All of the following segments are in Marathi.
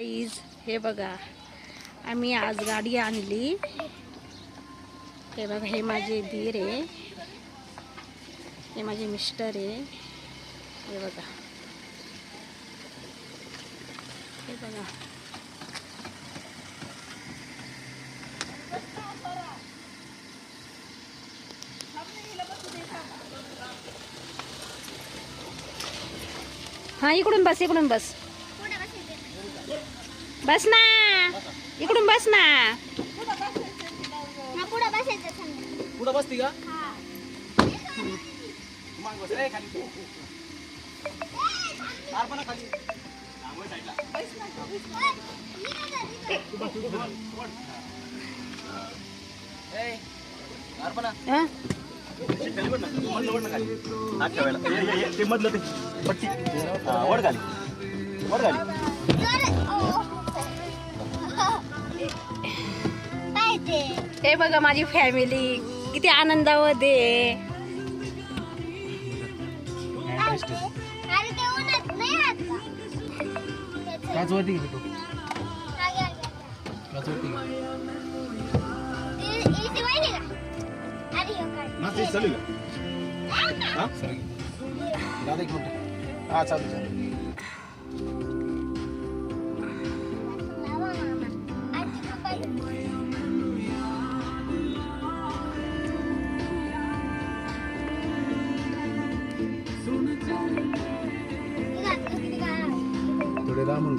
आईज हे बघा. आम्ही आज गाडी आणली. हे बघा हे माझे धीर आहे. हे माझे मिस्टर आहे. हे बघा. हे बघा. हां इकडून बस इकडून बस. बस ना इकडून बस ना पुढं बसती का. मधलं ते पट्टी. हा, वर खाली हे बघा माझी फॅमिली किती आनंदामध्ये आहे. घेतो हा ते. चालू का? हा? दादा एक मिनिट. हा चालू चालू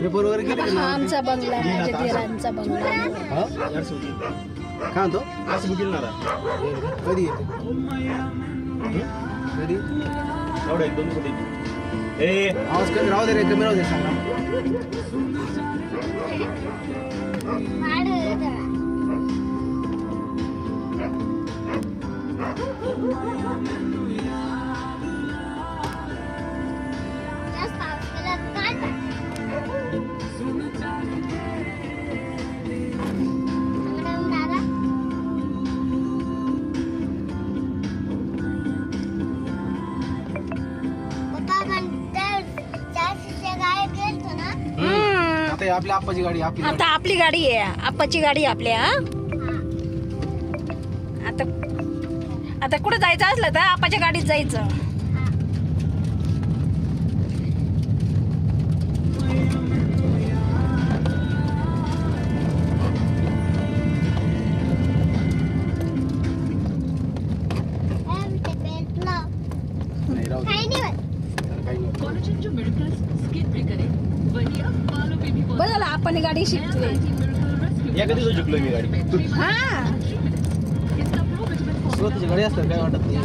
पेपर वगैरे गेले का? हा आमचा बंगला माझ्या दिरांचा बंगला. हा? काय म्हणतो? असं बुकिंग ना कधी? येते कधी? एवढं एक दोन कोटी ए आवाज कमी राहू दे रे कमी राहू दे सांगा. आपल्या आप्पाची गाडी आपली आता आपली गाडी आहे. आप्पाची गाडी आहे आपल्या हा? आता आता कुठं जायचं असलं तर आपाच्या गाडीत जायचं. आपण गाडी शिकतोय या कधी शिकलो मी गाडी. हा। स्वतःची गाडी असतात काय वाटत नाही.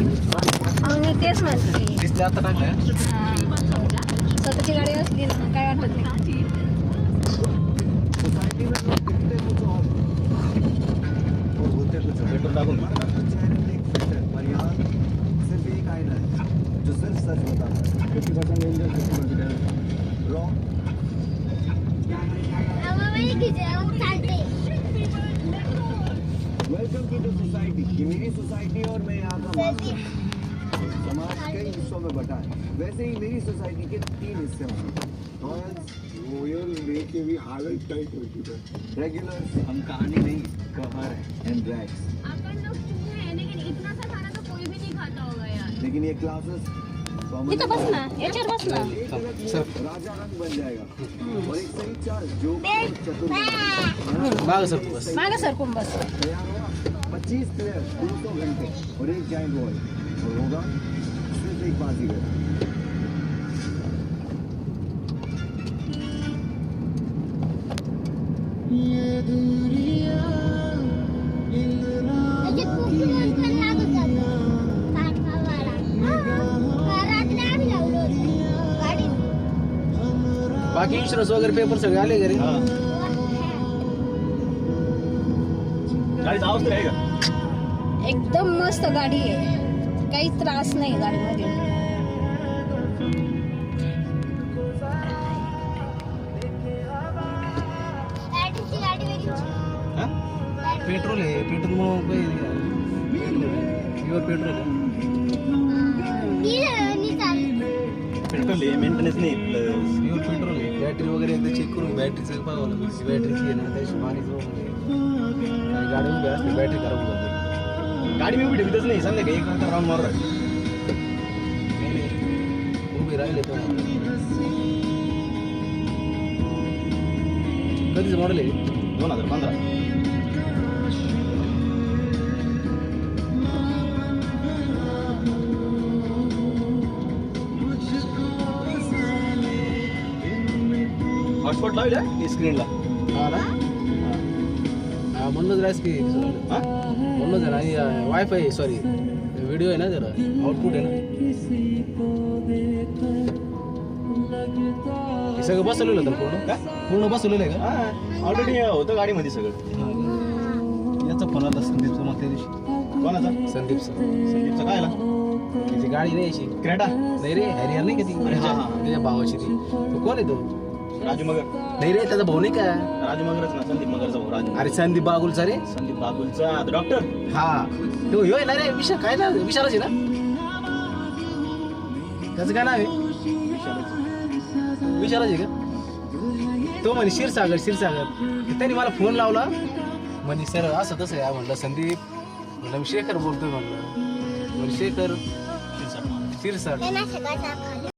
मग तेच म्हणते. दिसते आता हा. स्वतःची गाडी असली ना काय वाटत नाही. पेट्रोल टाकून सिर्फ़ एक आईना है जो सिर्फ़ सच बताता है fifty percent wrong welcome to the society ये मेरी सोसाइटी और मैं यहाँ का समाज कई हिस्सों में बटा है। वैसे ही मेरी सोसाइटी के तीन हिस्से होंगे। रेगुलर्स हम कहानी नहीं कहर एंड ड्रैग्स अपन लोग चूहे हैं? लेकिन इतना सा खाना तो कोई भी नहीं खाता होगा यार। लेकिन ये क्लासेस इथं बस ना याच्यावर बस ना. एक अलग मूड राजा रंग बन जाएगा और एक सही चार्ज जो चतुर माग सर बस. मागं सरकून बस. तैयार होगा पच्चीस प्लेयर दो सौ घंटे और एक जाइंट बॉल और होगा सिर्फ एक बाजीगर बाकी इन्शुरन्स वगैरे पेपर सगळे आले घरी हा. गाडीचा आवाज तरी आहे का एकदम मस्त गाडी आहे काही त्रास नाही गाडीमध्ये बॅटरीची गाडी वेगळी हा? पेट्रोल आहे पेट्रोल मग प्युअर पेट्रोल आहे नी नी चालली पेट्रोल आहे मेंटेनन्स नाही प्लस प्युअर पेट्रोल आहे बॅटरी वगैरे एकदा चेक करून बॅटरीचं बघावं लागेल बॅटरीची आहे ना त्याची पाणी गाडी उभी असते बॅटरी खराब होऊन गाडी मी उभी ठेवतच नाही संध्याकाळी एक घंटा राऊंड मारू उभी राहिले तर कधीच मॉडेल आहे? दोन हजार पंधरा. हॉटस्पॉट लावले स्क्रीनला हा ना? हा. म्हणूनच राईस की हा? म्हणूनच आहे आणि वायफाय सॉरी व्हिडिओ आहे ना जरा. आउटपुट आहे ना. हे सगळं बसवलेलं होतं ना पूर्ण? का? पूर्ण बसवलेलं आहे हा ऑलरेडी होतं गाडीमध्ये सगळं. का याचा फोन आला संदीपचा मग त्या दिवशी. कोणाचा? संदीपचा. संदीपचा काय आला? त्याची गाडी नाही यायची क्रेटा? नाही रे हॅरियर नाही का ती. त्याच्या भावाची ती. तो कोण आहे तो? राजू मगर नाही रे त्याचा भाऊ नाही का? राजू मगरच ना संदीप मगरचा भाऊ राजू अरे संदीप बागुलचा रे? संदीप बाबूलचा डॉक्टर? हा. तो ह्यो आहे ना रे विशाल. काय ना विशालच आहे ना? त्याचं काय नाव आहे? विशालच आहे का? तो म्हणे क्षीरसागर क्षीरसागर. त्यांनी मला फोन लावला. म्हणे सर असं तसं आहे. म्हणलं संदीप. म्हणलं मी शेखर बोलतोय. म्हणलं म्हणे शेखर. क्षीरसागर. त्यांना